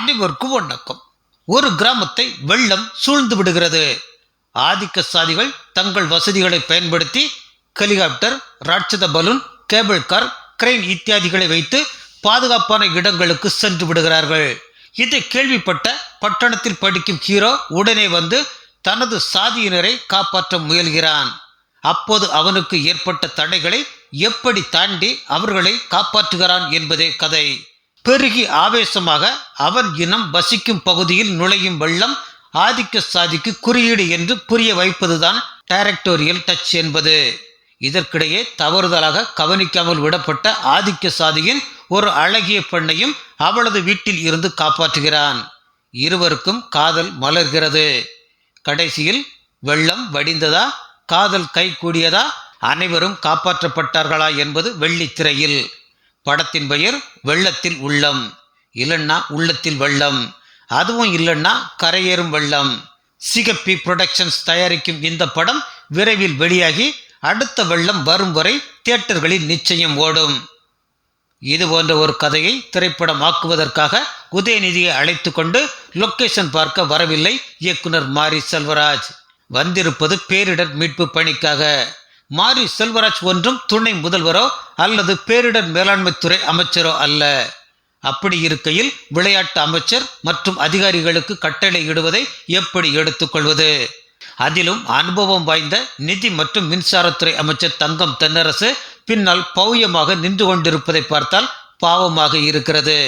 அனைவருக்கும் வணக்கம் ஒரு கிராமத்தை வெள்ளம் சூழ்ந்து விடுகிறது. ஆதிக்க சாதிகள் தங்கள் வசதிகளை பயன்படுத்தி ஹெலிகாப்டர் ராட்சத பலூன் கேபிள் கார் கிரெயின் இத்தியாதிகளை வைத்து பாதுகாப்பான இடங்களுக்கு சென்று விடுகிறார்கள். இதை கேள்விப்பட்ட பட்டணத்தில் படிக்கும் ஹீரோ உடனே வந்து தனது சாதியினரை காப்பாற்ற முயல்கிறான். அப்போது அவனுக்கு ஏற்பட்ட தடைகளை எப்படி தாண்டி அவர்களை காப்பாற்றுகிறான் என்பதே கதை. பெருகி ஆவேசமாக அவன் இனம் வசிக்கும் பகுதியில் நுழையும் வெள்ளம் ஆதிக்க சாதிக்கு குறியீடு என்று புரிய வைப்பதுதான் டைரக்டோரியல் டச் என்பது. இதற்கிடையே தவறுதலாக கவனிக்காமல் விடப்பட்ட ஆதிக்க சாதியின் ஒரு அழகிய பெண்ணையும் அவளது வீட்டில் இருந்து காப்பாற்றுகிறான். இருவருக்கும் காதல் மலர்கிறது. கடைசியில் வெள்ளம் வடிந்ததா காதல் கை கூடியதா அனைவரும் காப்பாற்றப்பட்டார்களா என்பது வெள்ளித்திரையில் படத்தின் பெயர் வெள்ளத்தில் உள்ளம். இல்லைன்னா உள்ளத்தில் வெள்ளம். அதுவும் இல்லைன்னா கரையேறும் வெள்ளம். சிகப்பி புரொடக்ஷன்ஸ் தயாரிக்கும் இந்த படம் விரைவில் வெளியாகி அடுத்த வெள்ளம் வரும் வரை தியேட்டர்களில் நிச்சயம் ஓடும். இது போன்ற ஒரு கதையை திரைப்படமாக்குவதற்காக உதயநிதியை அழைத்து கொண்டு லொக்கேஷன் பார்க்க வரவில்லை இயக்குனர் மாரி செல்வராஜ். வந்திருப்பது பேரிடர் மீட்பு பணிக்காக. மாரி செல்வராஜ் ஒன்றும் துணை முதல்வரோ அல்லது பேரிடர் மேலாண்மைத்துறை அமைச்சரோ அல்ல. அப்படி இருக்கையில் விளையாட்டு அமைச்சர் மற்றும் அதிகாரிகளுக்கு கட்டளை இடுவதை எப்படி எடுத்துக்கொள்வது அதிலும் அனுபவம் வாய்ந்த நிதி மற்றும் மின்சாரத்துறை அமைச்சர் தங்கம் தென்னரசு பின்னால் பௌயமாக நின்று கொண்டிருப்பதை பார்த்தால் பாவமாக இருக்கிறது.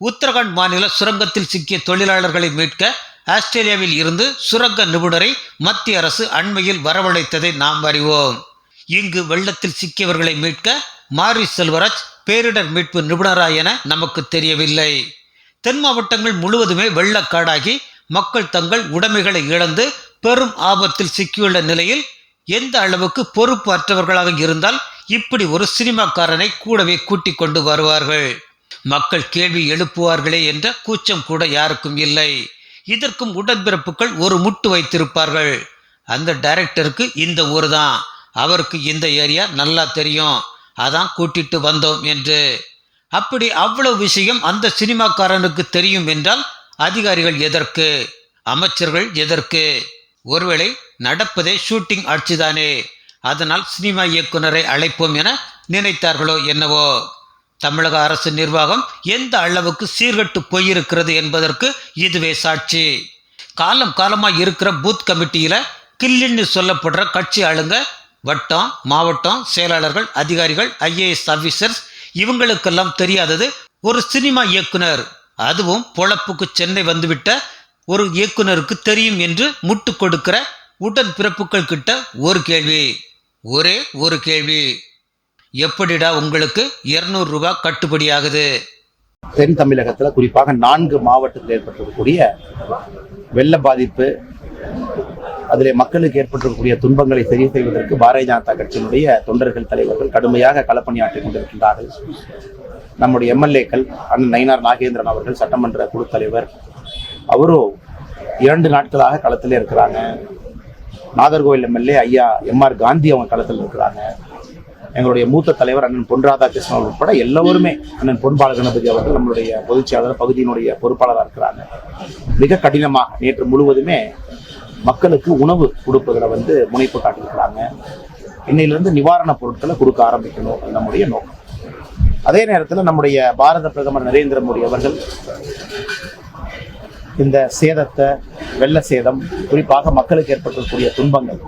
உத்தரகாண்ட் மாநில சுரங்கத்தில் சிக்கிய தொழிலாளர்களை மீட்க ஆஸ்திரேலியாவில் இருந்து சுரங்க நிபுணரை மத்திய அரசு அண்மையில் வரவழைத்ததை நாம் அறிவோம். இங்கு வெள்ளத்தில் சிக்கியவர்களை மீட்க மாரி செல்வராஜ் பேரிடர் மீட்பு நிபுணரா என நமக்கு தெரியவில்லை. தென் மாவட்டங்கள் முழுவதுமே வெள்ளக்காடாகி மக்கள் தங்கள் உடைமைகளை இழந்து பெரும் ஆபத்தில் சிக்கியுள்ள நிலையில் எந்த அளவுக்கு பொறுப்பு அற்றவர்களாக இருந்தால் இப்படி ஒரு சினிமாக்காரனை கூடவே கூட்டிக் கொண்டு வருவார்கள். மக்கள் கேள்வி எழுப்புவார்களே என்ற கூச்சம் கூட யாருக்கும் இல்லை. இதற்கும் உடன்பிறப்புகள் ஒரு முட்டு வைத்திருப்பார்கள். அந்த டைரக்டருக்கு இந்த ஊர் தான் அவருக்கு இந்த ஏரியா நல்லா தெரியும். அதான் கூட்டிட்டு வந்தோம் என்று. அப்படி அவ்வளவு விஷயம் அந்த சினிமாக்காரனுக்கு தெரியும் என்றால் அதிகாரிகள் எதற்கு? அமைச்சர்கள் எதற்கு? ஒருவேளை நடப்பதே ஷூட்டிங் ஆட்சிதானே. அதனால் சினிமா இயக்குனரை அழைப்போம் என நினைத்தார்களோ என்னவோ? தமிழக அரசு நிர்வாகம் எந்த அளவுக்கு சீர்கட்டு போயிருக்கிறது என்பதற்கு இதுவே சாட்சி. காலம் காலமாக இருக்கிற பூத் கமிட்டியில் கில்லின்னு சொல்லப்படுற கட்சி ஆளுங்க வட்டம் மாவட்டம் செயலாளர்கள் அதிகாரிகள் ஐஏஎஸ் ஆஃபீஸர்ஸ் இவங்களுக்கெல்லாம் தெரியாதது ஒரு சினிமா இயக்குனர். அதுவும் பொழப்புக்கு சென்னை வந்துவிட்ட ஒரு இயக்குனருக்கு தெரியும் என்று முட்டு கொடுக்கிற உடன் பிறப்புகள் கிட்ட ஒரு கேள்வி. ஒரே ஒரு கேள்வி. எப்படிடா உங்களுக்கு இருநூறு ரூபாய் கட்டுப்படி ஆகுது? தென் தமிழகத்தில் குறிப்பாக நான்கு மாவட்டத்தில் ஏற்பட்டிருக்கக்கூடிய வெள்ள பாதிப்பு அதிலே மக்களுக்கு ஏற்பட்டிருக்கக்கூடிய துன்பங்களை சரி செய்வதற்கு பாரதிய ஜனதா கட்சியினுடைய தொண்டர்கள் தலைவர்கள் கடுமையாக களப்பணியாற்றிக் கொண்டிருக்கின்றார்கள். நம்முடைய எம்எல்ஏக்கள் அண்ணன் நயினார் நாகேந்திரன் அவர்கள் சட்டமன்ற குழு தலைவர் அவரும் இரண்டு நாட்களாக களத்தில் இருக்கிறாங்க. நாகர்கோவில் எம்எல்ஏ ஐயா எம்ஆர் காந்தி அவங்க களத்தில் இருக்கிறாங்க. எங்களுடைய மூத்த தலைவர் அண்ணன் பொன் ராதாகிருஷ்ணன் உட்பட எல்லோருமே அண்ணன் பொன் பாலகணபதி அவர்கள் நம்மளுடைய பொதுச்செயலாளர் பகுதியினுடைய பொறுப்பாளராக இருக்கிறாங்க. மிக கடினமாக நேற்று முழுவதுமே மக்களுக்கு உணவு கொடுப்பதில் வந்து முனைப்பு காட்டியிருக்கிறாங்க. இன்னையிலிருந்து நிவாரணப் பொருட்களை கொடுக்க ஆரம்பிக்கணும் நம்முடைய நோக்கம். அதே நேரத்தில் நம்முடைய பாரத பிரதமர் நரேந்திர மோடி அவர்கள் இந்த சேதத்தை வெள்ள சேதம் குறிப்பாக மக்களுக்கு ஏற்பட்டிருக்கக்கூடிய துன்பங்கள்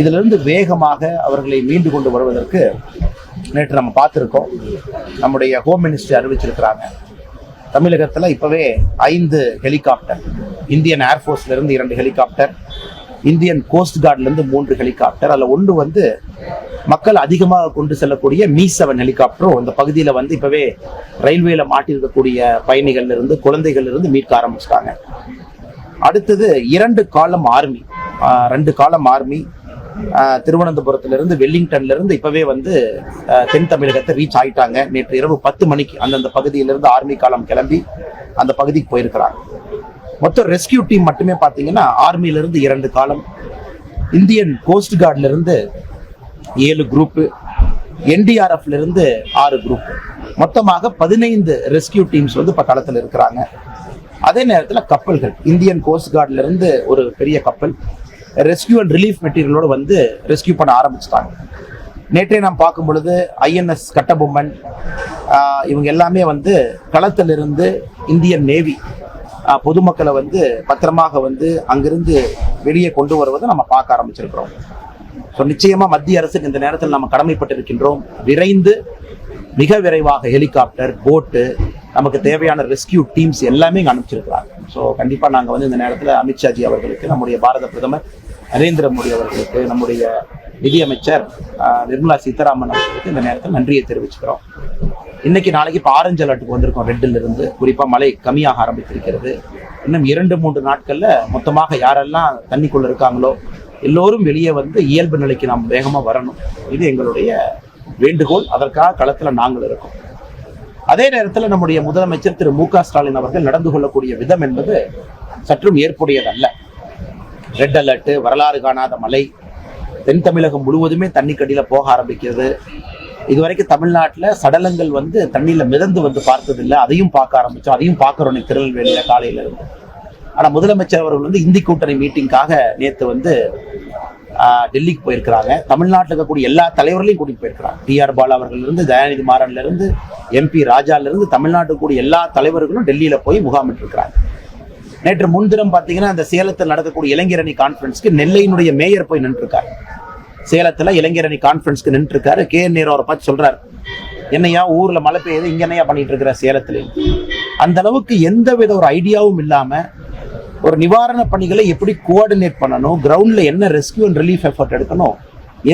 இதிலிருந்து வேகமாக அவர்களை மீண்டு கொண்டு வருவதற்கு நேற்று நம்ம பார்த்துருக்கோம். நம்முடைய ஹோம் மினிஸ்ட்ரி அறிவிச்சிருக்கிறாங்க. தமிழகத்தில் இப்போவே ஐந்து ஹெலிகாப்டர் இந்தியன் ஏர்ஃபோர்ஸ்லேருந்து இரண்டு ஹெலிகாப்டர் இந்தியன் கோஸ்ட் கார்ட்லேருந்து மூன்று ஹெலிகாப்டர் அதில் ஒன்று வந்து மக்கள் அதிகமாக கொண்டு செல்லக்கூடிய மீ செவன் ஹெலிகாப்டரும் இந்த பகுதியில் வந்து இப்போவே ரயில்வேல மாட்டியிருக்கக்கூடிய பயணிகள்லேருந்து குழந்தைகள்லேருந்து மீட்க ஆரம்பிச்சிட்டாங்க. அடுத்தது இரண்டு காலம் ஆர்மி ரெண்டு காலம் ஆர்மி திருவனந்தபுரத்திலிருந்து வெல்லிங்டன்லேருந்து இப்போவே வந்து தென் தமிழகத்தை ரீச் ஆயிட்டாங்க. நேற்று இரவு பத்து மணிக்கு அந்தந்த பகுதியிலிருந்து ஆர்மி காலம் கிளம்பி அந்த பகுதிக்கு போயிருக்கிறாங்க. மொத்தம் ரெஸ்கியூ டீம் மட்டுமே பார்த்தீங்கன்னா ஆர்மியிலிருந்து இரண்டு காலம் இந்தியன் கோஸ்ட் கார்ட்லேருந்து ஏழு குரூப்பு என்டிஆர்எஃப்லேருந்து ஆறு குரூப் மொத்தமாக பதினைந்து ரெஸ்கியூ டீம்ஸ் வந்து இப்போ களத்தில் இருக்கிறாங்க. அதே நேரத்தில் கப்பல்கள் இந்தியன் கோஸ்ட் கார்ட்லேருந்து ஒரு பெரிய கப்பல் ரெஸ்கியூ அண்ட் ரிலீஃப் மெட்டீரியலோடு வந்து ரெஸ்கியூ பண்ண ஆரம்பிச்சிட்டாங்க. நேற்றே நாம் பார்க்கும் பொழுது ஐஎன்எஸ் கட்டபொம்மன் இவங்க எல்லாமே வந்து களத்திலிருந்து இந்தியன் நேவி பொதுமக்களை வந்து பத்திரமாக வந்து அங்கிருந்து வெளியே கொண்டு வருவதை நம்ம பார்க்க ஆரம்பிச்சிருக்கிறோம். ஸோ நிச்சயமா மத்திய அரசுக்கு இந்த நேரத்தில் நம்ம கடமைப்பட்டிருக்கின்றோம். விரைந்து மிக விரைவாக ஹெலிகாப்டர் போட்டு நமக்கு தேவையான ரெஸ்கியூ டீம்ஸ் எல்லாமே இங்கே அனுப்பிச்சிருக்கிறாங்க. ஸோ கண்டிப்பாக நாங்கள் வந்து இந்த நேரத்தில் அமித்ஷாஜி அவர்களுக்கு நம்முடைய பாரத பிரதமர் நரேந்திர மோடி அவர்களுக்கு நம்முடைய நிதியமைச்சர் நிர்மலா சீதாராமன் அவர்களுக்கு இந்த நேரத்தில் நன்றியை தெரிவிச்சுக்கிறோம். இன்னைக்கு நாளைக்கு இப்போ ஆரஞ்சு அலர்ட்டுக்கு வந்திருக்கோம் ரெட்டில் இருந்து. குறிப்பாக மழை கம்மியாக ஆரம்பித்திருக்கிறது. இன்னும் இரண்டு மூன்று நாட்களில் மொத்தமாக யாரெல்லாம் தண்ணிக்குள்ள இருக்காங்களோ எல்லோரும் வெளியே வந்து இயல்பு நிலைக்கு நாம் வேகமாக வரணும். இது எங்களுடைய வேண்டுகோள். அதற்காக களத்தில் நாங்கள் இருக்கோம். அதே நேரத்தில் நம்முடைய முதலமைச்சர் திரு மு க ஸ்டாலின் அவர்கள் நடந்து கொள்ளக்கூடிய விதம் என்பது சற்றும் ஏற்புடையதல்ல. ரெட் அலர்ட்டு வரலாறு காணாத மழை தென் தமிழகம் முழுவதுமே தண்ணி கடியில் போக ஆரம்பிக்கிறது. இதுவரைக்கும் தமிழ்நாட்டில் சடலங்கள் வந்து தண்ணியில் மிதந்து வந்து பார்த்ததில்லை. அதையும் பார்க்க ஆரம்பிச்சோம். அதையும் பார்க்குறோம் திருநெல்வேலியில் திருநெல்வேலியில காலையில இருந்து. ஆனால் முதலமைச்சர் அவர்கள் வந்து இந்தி கூட்டணி மீட்டிங்காக நேற்று வந்து டெல்லிக்கு போயிருக்கிறாங்க. தமிழ்நாட்டில் இருக்கக்கூடிய எல்லா தலைவர்களையும் கூட்டிட்டு போயிருக்கிறாங்க. டி ஆர் பாலா அவர்கள் இருந்து தயாநிதி மாறன்ல இருந்து எம்பி ராஜால இருந்து தமிழ்நாட்டுக்கு கூடிய எல்லா தலைவர்களும் டெல்லியில போய் முகாமிட்டிருக்கிறாங்க. நேற்று முன்தினம் பார்த்தீங்கன்னா அந்த சேலத்தில் நடக்கக்கூடிய இளைஞரணி கான்ஃபரன்ஸ்க்கு நெல்லையினுடைய மேயர் போய் நின்றுருக்காரு. சேலத்தில் இளைஞரணி கான்ஃபரன்ஸ்க்கு நின்றுருக்காரு. கே என் நேரு அவரை பார்த்து சொல்கிறார் என்னையா ஊரில் மழை பெய்யுது இங்க என்னையா பண்ணிட்டு இருக்கிற சேலத்துல? அந்த அளவுக்கு எந்த வித ஒரு ஐடியாவும் இல்லாமல் ஒரு நிவாரண பணிகளை எப்படி கோஆர்டினேட் பண்ணணும் கிரவுண்ட்ல என்ன ரெஸ்கியூ அண்ட் ரிலீஃப் எஃபர்ட் எடுக்கணும்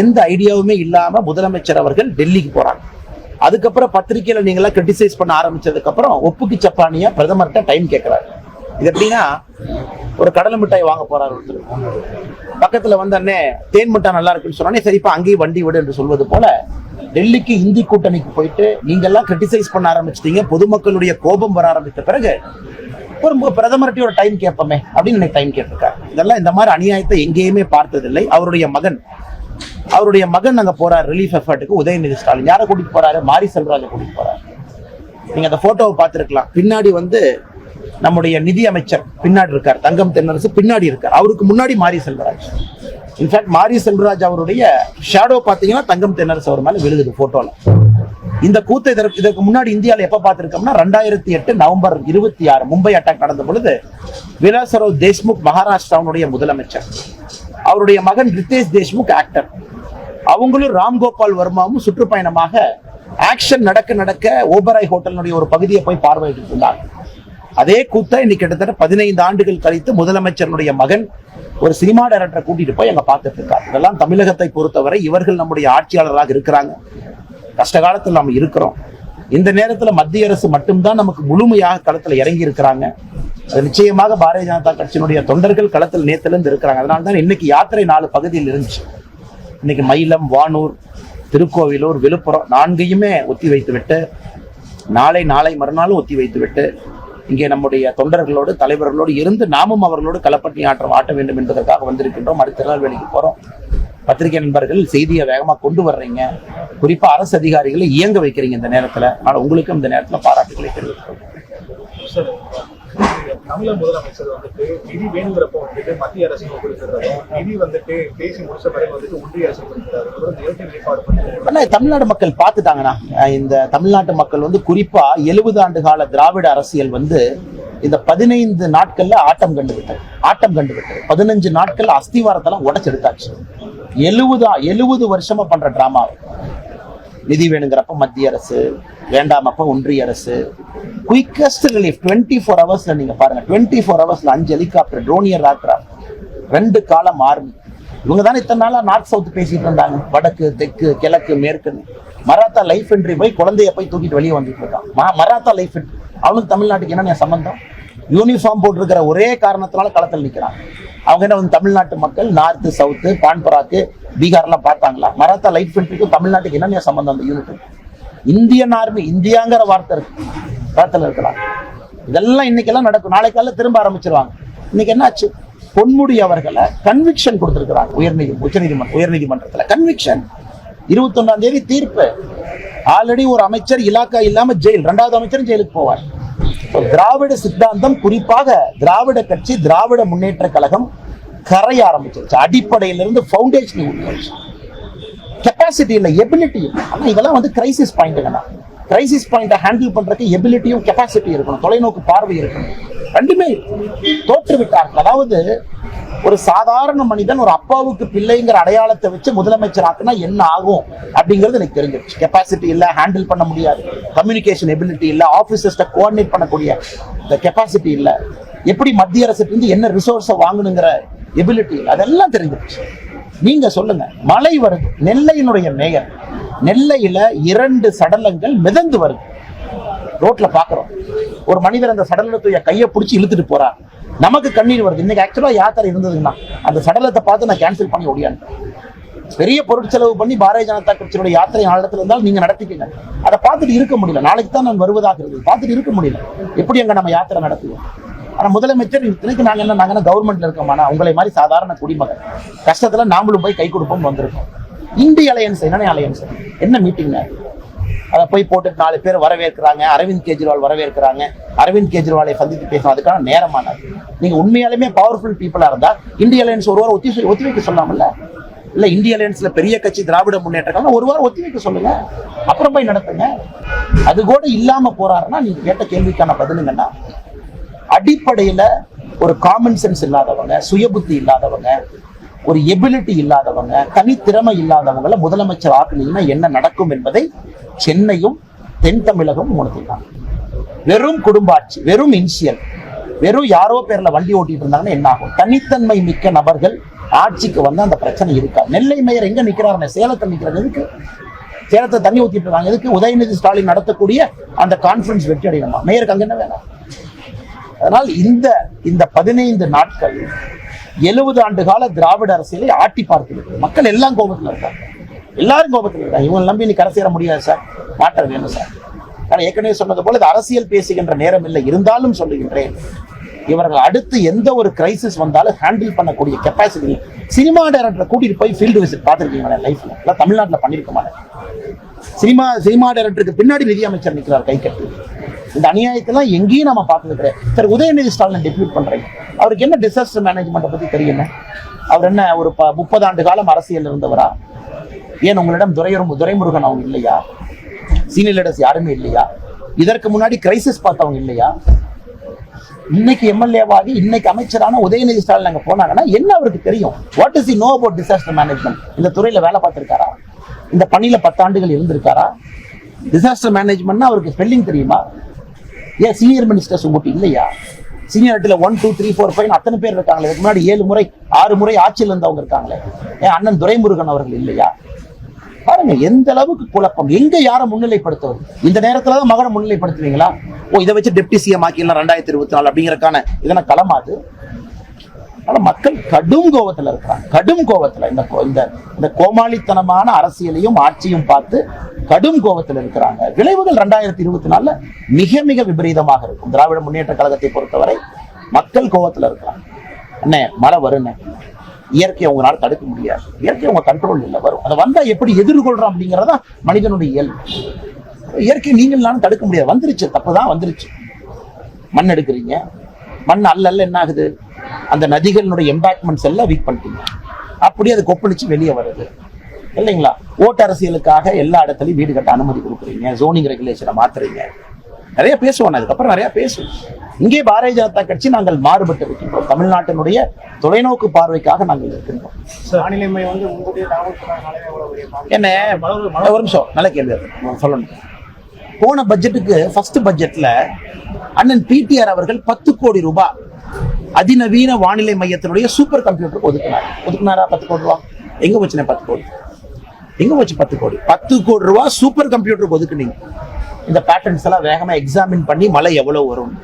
எந்த ஐடியாவுமே இல்லாமல் முதலமைச்சர் அவர்கள் டெல்லிக்கு போறாங்க. அதுக்கப்புறம் பத்திரிகையில் நீங்களாம் கிரிட்டிசைஸ் பண்ண ஆரம்பிச்சதுக்கப்புறம் ஒப்புக்கு சப்பானியாக பிரதமர்கிட்ட டைம் கேட்குறாரு. இது எப்படின்னா ஒரு கடலை மிட்டாய் வாங்க போறாரு ஒருத்தர். பக்கத்துல வந்த அண்ணே தேன் மிட்டாய் நல்லா இருக்குன்னு சொன்னோடனே சரிப்பா அங்கேயும் வண்டி விடு என்று சொல்வது போல டெல்லிக்கு இந்தி கூட்டணிக்கு போயிட்டு நீங்கெல்லாம் கிரிட்டிசைஸ் பண்ண ஆரம்பிச்சிட்டீங்க பொதுமக்களுடைய கோபம் வர ஆரம்பித்த பிறகு ஒரு பிரதமர்கிட்ட ஒரு டைம் கேட்போமே அப்படின்னு எனக்கு டைம் கேட்டிருக்காரு. இதெல்லாம் இந்த மாதிரி அநியாயத்தை எங்கேயுமே பார்த்ததில்லை. அவருடைய மகன் அவருடைய மகன் அங்க போறார் ரிலீஃப் எஃபர்ட்டுக்கு உதயநிதி ஸ்டாலின். யாரை கூட்டிட்டு போறாரு? மாரி செல்வராஜை கூட்டிட்டு போறாரு. நீங்க அந்த போட்டோவை பார்த்துருக்கலாம். பின்னாடி வந்து நம்முடைய நிதி அமைச்சர் பின்னாடி இருக்கார். தங்கம் தென்னரசு பின்னாடி இருக்கார். அவருக்கு முன்னாடி மாரி செல்வராஜ். இன்ஃபேக்ட் மாரி செல்வராஜ் அவருடைய ஷேடோ பார்த்தீங்கன்னா தங்கம் தென்னரசு அவர் மேலே விழுகுது போட்டோல இந்த கூத்தை இதற்கு இதற்கு முன்னாடி இந்தியாவில் எப்ப பார்த்துருக்கோம்னா ரெண்டாயிரத்தி எட்டு நவம்பர் இருபத்தி ஆறு மும்பை அட்டாக் நடந்த பொழுது விலாசராவ் தேஷ்முக் மகாராஷ்டிராவுடைய முதலமைச்சர். அவருடைய மகன் ரித்தேஷ் தேஷ்முக் ஆக்டர் அவங்களும் ராம்கோபால் வர்மாவும் சுற்றுப்பயணமாக ஆக்ஷன் நடக்க நடக்க ஓபராய் ஹோட்டலினுடைய ஒரு பகுதியை போய் பார்வையிட்டு இருந்தாங்க அதே கூத்த இன்னைக்கு கிட்டத்தட்ட பதினைந்து ஆண்டுகள் கழித்து முதலமைச்சருடைய மகன் ஒரு சினிமா டைரக்டரை கூட்டிட்டு போய் அங்க பார்த்துட்டு இருக்காரு. இதெல்லாம் தமிழகத்தை பொறுத்தவரை இவர்கள் நம்முடைய ஆட்சியாளராக இருக்கிறாங்க. கஷ்ட காலத்தில் நம்ம இருக்கிறோம். இந்த நேரத்தில் மத்திய அரசு மட்டும்தான் நமக்கு முழுமையாக களத்தில் இறங்கி இருக்கிறாங்க அது நிச்சயமாக பாரதிய ஜனதா கட்சியினுடைய தொண்டர்கள் களத்தில் நேத்திலிருந்து இருக்கிறாங்க. அதனால தான் இன்னைக்கு யாத்திரை நாலு பகுதியில் இருந்துச்சு. இன்னைக்கு மயிலம் வானூர் திருக்கோவிலூர் விழுப்புரம் நான்கையுமே ஒத்தி வைத்து விட்டு நாளை நாளை மறுநாளும் ஒத்தி வைத்து விட்டு இங்கே நம்முடைய தொண்டர்களோடு தலைவர்களோடு இருந்து நாமும் அவர்களோடு களப்பட்டி ஆற்றம் ஆட்ட வேண்டும் என்பதற்காக வந்திருக்கின்றோம். அடுத்த திருநெல்வேலிக்கு போகிறோம் பத்திரிகை நண்பர்கள் செய்தியை வேகமா கொண்டு வர்றீங்க. குறிப்பா அரசு அதிகாரிகளை இயங்க வைக்கிறீங்க இந்த நேரத்துல. ஆனா உங்களுக்கும் இந்த நேரத்துல பாராட்டுகளை சார் தமிழக முதலமைச்சர் வந்துட்டு நிதி வேணுங்கிறப்ப வந்துட்டு மத்திய அரசு கொடுக்கிறதும் நிதி வந்துட்டு பேசி முடிச்ச பிறகு வந்துட்டு ஒன்றிய அரசு கொடுக்கிறாரு தமிழ்நாடு மக்கள் பார்த்துட்டாங்கண்ணா. இந்த தமிழ்நாட்டு மக்கள் வந்து குறிப்பா எழுபது ஆண்டு கால திராவிட அரசியல் வந்து இந்த பதினைந்து நாட்கள்ல ஆட்டம் கண்டு விட்டது. ஆட்டம் கண்டு விட்டது. பதினஞ்சு நாட்கள்ல அஸ்திவாரத்தெல்லாம் உடைச்செடுத்தாச்சு. எழுவதா எழுபது வருஷமா பண்ற டிராமா நிதி வேணுங்கிறப்ப மத்திய அரசு வேண்டாமப்ப ஒன்றிய அரசு. குயிக்கஸ்ட் ரிலீஃப் டுவெண்ட்டி ஃபோர் ஹவர்ஸ்ல நீங்க பாருங்க டுவெண்ட்டி ஃபோர் ஹவர்ஸ்ல அஞ்சு ஹெலிகாப்டர் ட்ரோனியர் ஏர்கிராஃப்ட் ரெண்டு காலம் ஆர்மி இவங்க தானே இத்தனை நாளா நார்த் சவுத் பேசிட்டு இருந்தாங்க. வடக்கு தெற்கு கிழக்கு மேற்குன்னு மராத்தா லைஃப் என்ட்ரி போய் குழந்தைய போய் தூக்கிட்டு வெளியே வந்துட்டு இருக்கான். மராத்தா லைஃப் அவனுக்கு தமிழ்நாட்டுக்கு என்ன சம்பந்தம்? யூனிஃபார்ம் போட்டிருக்கிற ஒரே காரணத்தினால களத்தில் நிற்கிறாங்க அவங்க என்ன வந்து தமிழ்நாட்டு மக்கள் நார்த்து சவுத்து கான்பராக்கு பீகார்லாம் பார்த்தாங்களா? மராத்தா லைட் என்ட்ரிக்கும் தமிழ்நாட்டுக்கு என்னென்ன சம்பந்தம் அந்த யூனிட் இந்தியன் ஆர்மி இந்தியாங்கிற வார்த்தை இருக்கு. களத்தில் இருக்கிறாங்க இதெல்லாம் இன்னைக்கெல்லாம் நடக்கும். நாளைக்கு காலையில திரும்ப ஆரம்பிச்சிருவாங்க. இன்னைக்கு என்னாச்சு? பொன்முடி அவர்களை கன்விக்ஷன் கொடுத்துருக்கிறாங்க. உயர்நீதி உச்சநீதிமன்றம் உயர்நீதிமன்றத்தில் கன்விக்ஷன் இருபத்தொன்னாம் தேதி தீர்ப்பு. ஆல்ரெடி ஒரு அமைச்சர் இலாக்கா இல்லாம ஜெயில் ரெண்டாவது அமைச்சரும் ஜெயிலுக்கு போவார். திராவிட சித்தாந்தம் குறிப்பாக திராவிட கட்சி திராவிட முன்னேற்ற கழகம் கரைய ஆரம்பிச்சிருச்சு. அடிப்படையிலிருந்து ஃபவுண்டேஷன் உருவாச்சு கெப்பாசிட்டி இல்லை எபிலிட்டி ஆனா இதெல்லாம் வந்து கிரைசிஸ் பாயிண்ட்டுங்கண்ணா கிரைசிஸ் பாயிண்ட்டை ஹேண்டில் பண்றதுக்கு எபிலிட்டியும் கெப்பாசிட்டி இருக்கணும். தொலைநோக்கு பார்வை இருக்கணும். ரெண்டுமே தோற்றுவிட்டார்கள். அதாவது ஒரு சாதாரண மனிதன் ஒரு அப்பாவுக்கு பிள்ளைங்கிற அடையாளத்தை வச்சு முதலமைச்சர் ஆக்குனா என்ன ஆகும் அப்படிங்கிறது எனக்கு தெரிஞ்சிருச்சு. கெப்பாசிட்டி இல்லை ஹேண்டில் பண்ண முடியாது. கம்யூனிகேஷன் எபிலிட்டி இல்லை ஆபீசர்ஸ்ட கோஆர்டினேட் பண்ணக்கூடிய இந்த கெப்பாசிட்டி இல்லை. எப்படி மத்திய அரசுக்கு இருந்து என்ன ரிசோர்ஸை வாங்கணுங்கிற எபிலிட்டி இல்லை. அதெல்லாம் தெரிஞ்சிருச்சு. நீங்க சொல்லுங்க. மழை வருது. நெல்லையினுடைய மேயர். நெல்லையில இரண்டு சடலங்கள் மிதந்து வருது. ரோட்ல பாக்குறோம். ஒரு மனிதர் அந்த சடலத்தை கையை பிடிச்சி இழுத்துட்டு போறார். நமக்கு கண்ணீர் வருது. இன்னைக்கு ஆக்சுவலா யாத்திரை இருந்ததுன்னா அந்த சடலத்தை பார்த்து நான் கேன்சல் பண்ணி ஓடியான்னு பெரிய பொருட்செலவு பண்ணி பாரதிய ஜனதா கட்சியோட யாத்திரை நாளிடத்துல இருந்தால் நீங்க நடத்திக்கங்க. அதை பார்த்துட்டு இருக்க முடியல. நாளைக்கு தான் நான் வருவதாக இருக்குது. பார்த்துட்டு இருக்க முடியல. எப்படி அங்க நம்ம யாத்திரை நடத்துவோம்? ஆனா முதலமைச்சர் இத்தனைக்கு நாங்க என்ன நாங்க என்ன கவர்மெண்ட்ல இருக்கோமானா உங்களை மாதிரி சாதாரண குடிமகன். கஷ்டத்துல நாமளும் போய் கை கொடுப்போம் வந்திருக்கோம். இந்திய அலையன்ஸ் என்ன அலையன்ஸ் என்ன மீட்டிங்க அதை போய் போட்டு நாலு பேர் வரவேற்கிறாங்க. அரவிந்த் கெஜ்ரிவால் வரவேற்கிறாங்க. அரவிந்த் கெஜ்ரிவாலை சந்தித்து பேசணும் அதுக்கான நேரமானது. நீங்க உண்மையாலுமே பவர்ஃபுல் பீப்புளா இருந்தா இந்திய அலையன்ஸ் ஒரு வாரம் ஒத்தி ஒத்தி வைக்க சொல்லாமல்ல? இல்ல இந்திய அலையன்ஸ்ல பெரிய கட்சி திராவிட முன்னேற்ற கழகம் ஒரு வாரம் ஒத்தி வைக்க சொல்லுங்க. அப்புறம் போய் நடத்துங்க. அது கூட இல்லாம போறாருன்னா நீங்க கேட்ட கேள்விக்கான பதிலுங்கன்னா அடிப்படையில ஒரு காமன் சென்ஸ் இல்லாதவங்க சுயபுத்தி இல்லாதவங்க ஒரு எபிலிட்டி இல்லாதவங்க தனித்திறமை இல்லாதவங்கள முதலமைச்சர் ஆக்கினீங்கன்னா என்ன நடக்கும் என்பதை சென்னையும் தென் தமிழகமும் உணர்த்திட்டாங்க வெறும் குடும்ப ஆட்சி வெறும் இன்சியல் வெறும் யாரோ பேர்ல வண்டி ஓட்டிட்டு இருந்தாங்கன்னா என்ன ஆகும்? தனித்தன்மை மிக்க நபர்கள் ஆட்சிக்கு வந்து அந்த பிரச்சனை இருக்கா நெல்லை மேயர் எங்க நிக்கிறாருன்னு சேலத்தை நிக்கிறது எதுக்கு? சேலத்தை தண்ணி ஊத்திட்டு இருக்காங்க. எதுக்கு? உதயநிதி ஸ்டாலின் நடத்தக்கூடிய அந்த கான்ஃபரன்ஸ் வெற்றி அடையணுமா? மேயருக்கு அங்க என்ன வேணும் அதனால் இந்த இந்த பதினைந்து நாட்கள் எழுபது ஆண்டு கால திராவிட அரசியலை ஆட்டி பார்க்கிறது. மக்கள் எல்லாம் கோபத்தில் இருக்காங்க. எல்லாரும் கோபத்தில் இருக்காங்க. இவங்க நம்பி நீ கரை சேர முடியாது சார். மாற்றம் வேணும் சார். நான் ஏற்கனவே சொன்னது போல இது அரசியல் பேசுகின்ற நேரம் இல்லை. இருந்தாலும் சொல்லுகின்றேன். இவர்கள் அடுத்து எந்த ஒரு கிரைசிஸ் வந்தாலும் ஹேண்டில் பண்ணக்கூடிய கெப்பாசிட்டி சினிமா டைரக்டர் கூட்டிட்டு போய் ஃபீல்டு விசிட் பார்த்துருக்கீங்களா? லைஃப்ல எல்லாம் தமிழ்நாட்டில் பண்ணியிருக்க மாட்டேன் சினிமா சினிமா டைரக்டருக்கு பின்னாடி நிதியமைச்சர் நிற்கிறார் கை கட்டு இந்த அநியாயத்தெல்லாம் எங்கேயும் நம்ம பார்த்தது சரி உதயநிதி ஸ்டாலின் டெபியூட் பண்றீங்க அவருக்கு என்ன டிசாஸ்டர் மேனேஜ்மெண்ட்டை பத்தி தெரியல அவர் என்ன ஒரு ப- முப்பது ஆண்டு காலம் அரசியல் இருந்தவரா? ஏன் உங்களிடம் துரையரும் துரைமுருகன் அவங்க இல்லையா? சீனியர் லீடர்ஸ் யாருமே இல்லையா? இதற்கு முன்னாடி கிரைசிஸ் பார்த்தவங்க இல்லையா? இன்னைக்கு எம்எல்ஏவாகி இன்னைக்கு அமைச்சரான உதயநிதி ஸ்டாலின் அங்க போனாங்கன்னா என்ன அவருக்கு தெரியும்? What is know about disaster management இந்த துறையில வேலை பார்த்திருக்காரா? இந்த பணியில பத்தாண்டுகள் இருந்திருக்காரா? டிசாஸ்டர் மேனேஜ்மெண்ட்னா அவருக்கு ஸ்பெல்லிங் தெரியுமா? ஏன் சீனியர் மினிஸ்டர்ஸ் உங்கள்கிட்ட இல்லையா? சீனியாரிட்டியில one two three four five அத்தனை பேர் இருக்காங்களே. இதுக்கு முன்னாடி ஏழு முறை ஆறு முறை ஆட்சியில் இருந்தவங்க இருக்காங்களே. ஏன் அண்ணன் துரைமுருகன் அவர்கள் இல்லையா? பாருங்க எந்த அளவுக்கு குழப்பம். எங்க யாரை முன்னிலைப்படுத்துவது? இந்த நேரத்துல தான் மகனை முன்னிலைப்படுத்துவீங்களா? ஓ இதை வச்சு டெப்டி சிஎம் ஆக்கிடலாம் ரெண்டாயிரத்தி இருபத்தி நாலு அப்படிங்கிறக்கான இதெல்லாம் களமாது ஆனா மக்கள் கடும் கோபத்துல இருக்கிறாங்க. கடும் கோபத்துல இந்த கோ- இந்த இந்த கோமாளித்தனமான அரசியலையும் ஆட்சியும் பார்த்து கடும் கோபத்துல இருக்கிறாங்க. விளைவுகள் ரெண்டாயிரத்தி இருபத்தி நாலுல மிக மிக விபரீதமாக இருக்கும். திராவிட முன்னேற்ற கழகத்தை பொறுத்தவரை மக்கள் கோபத்துல இருக்கிறாங்க. அண்ணே மழை வருண்ணே இயற்கையை உங்களால தடுக்க முடியாது. இயற்கை உங்க கண்ட்ரோல் இல்லை வரும். அதை வந்தா எப்படி எதிர்கொள்றோம் அப்படிங்கிறதா மனிதனுடைய இயல்பு. இயற்கை நீங்களாலும் தடுக்க முடியாது. வந்துருச்சு. தப்பு தான் வந்துருச்சு. மண் எடுக்கிறீங்க. மண் அல்ல அல்ல என்ன ஆகுது? அந்த நதிகளினுடைய எம்பாக்மெண்ட்ஸ் எல்லாம் வீக் பண்ணிட்டீங்க. அப்படியே அது கொப்பளிச்சு வெளியே வருது. இல்லைங்களா? ஓட்டு அரசியலுக்காக எல்லா இடத்துலயும் வீடு கட்ட அனுமதி கொடுக்குறீங்க. ஜோனிங் ரெகுலேஷனை மாத்துறீங்க. நிறைய பேசுவோம். அதுக்கப்புறம் நிறைய பேசுவோம் இங்கே பாரதிய ஜனதா கட்சி நாங்கள் மாறுபட்டு இருக்கின்றோம். தமிழ்நாட்டினுடைய தொலைநோக்கு பார்வைக்காக நாங்கள் இருக்கின்றோம். என்ன? ஒரு நிமிஷம். நல்ல கேள்வி சொல்லணும். போன பட்ஜெட்டுக்கு ஃபர்ஸ்ட் பட்ஜெட்ல அண்ணன் பிடிஆர் அவர்கள் பத்து கோடி ரூபாய் அதிநவீன வானிலை மையத்தினுடைய சூப்பர் கம்ப்யூட்டருக்கு ஒதுக்கினார். ஒதுக்குனாரா? பத்து கோடி ரூபா. எங்க போச்சுனே பத்து கோடி? எங்க போச்சு பத்து கோடி? பத்து கோடி ரூபா சூப்பர் கம்ப்யூட்டருக்கு ஒதுக்குனீங்க. இந்த பேட்டர்ன்ஸ் எல்லாம் வேகமா எக்ஸாமின் பண்ணி மழை எவ்வளவு வரும்?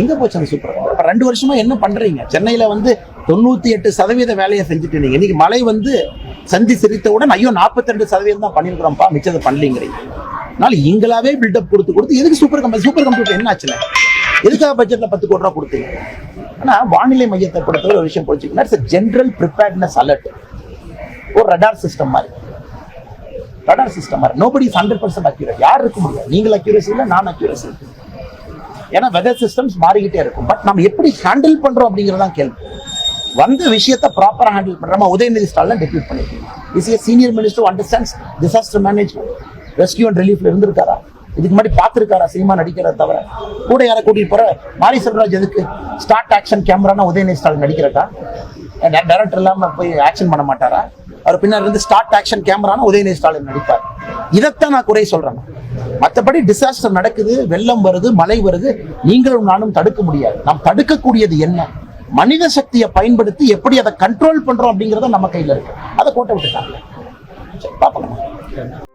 எங்க போச்சு அந்த சூப்பர் இப்ப ரெண்டு வருஷமா என்ன பண்றீங்க? சென்னையில வந்து தொண்ணூத்தி எட்டு சதவீத வேலையை செஞ்சுட்டு இருந்தீங்க இன்னைக்கு மழை வந்து சந்தி சிரித்தவுடன் ஐயோ 42% ரெண்டு சதவீதம் தான் பண்ணிருக்கிறோம்ப்பா மிச்சத்தை பண்ணலீங்கிறீங்க. அதனால இங்களாவே பில்டப் கொடுத்து கொடுத்து எதுக்கு சூப்பர் கம்ப்யூட்டர் சூப்பர் கம்ப்யூட்டர் என்ன ஆச்சுல எதுக்காக பட்ஜெட்ல பத்து கோடி ரூபா கொடுத்தீங்க? ஆனா வானிலை மையத்தை பொறுத்தவரை ஒரு விஷயம் புரிஞ்சுக்கணும். இட்ஸ் ஜென்ரல் ப்ரிப்பேர்ட்னஸ் அலர்ட் ஒரு ரடார் சிஸ்டம் மாதிரி. ரடார் சிஸ்டம் மாதிரி. நோபடி ஹண்ட்ரட் பர்சன்ட் அக்யூரேட் யார் இருக்க முடியாது நீங்கள் அக்யூரேசி இல்லை நான் அக்யூரேசி ஏன்னா வெதர் சிஸ்டம்ஸ் மாறிக்கிட்டே இருக்கும். பட் நம்ம எப்படி ஹேண்டில் பண்றோம் அப்படிங்கறதான் கேள்வி. வந்த விஷயத்தை ப்ராப்பரா ஹேண்டில் பண்றோமா. உதயநிதி ஸ்டாலின் டெபியூட் பண்ணிருக்கோம் is a senior minister understands disaster management rescue and ரிலீஃப்ல இருந்திருக்காரா? இதுக்கு முன்னாடி பார்த்துருக்காரா சினிமா நடிக்கிறத தவிர? கூட யாரை கூட்டிட்டு போற மாரி செல்வராஜ் எதுக்கு? ஸ்டார்ட் ஆக்ஷன் கேமரானா உதயநிதி ஸ்டாலின் நடிக்கிறக்கா டேரக்டர் இல்லாம போய் ஆக்ஷன் பண்ண மாட்டாரா? அவர் பின்னாடி இருந்து ஸ்டார்ட் ஆக்ஷன் கேமரானா உதயநிதி ஸ்டாலின் நடிப்பார். இதைத்தான் நான் குறை சொல்றேன். மற்றபடி டிசாஸ்டர் நடக்குது வெள்ளம் வருது மழை வருது. நீங்களும் நானும் தடுக்க முடியாது. நாம் தடுக்கக்கூடியது என்ன? மனித சக்தியை பயன்படுத்தி எப்படி அதை கண்ட்ரோல் பண்றோம் அப்படிங்கறத நம்ம கையில இருக்கு. அதை கோட்டை விட்டுட்டாங்க. சரி, பார்ப்போம்.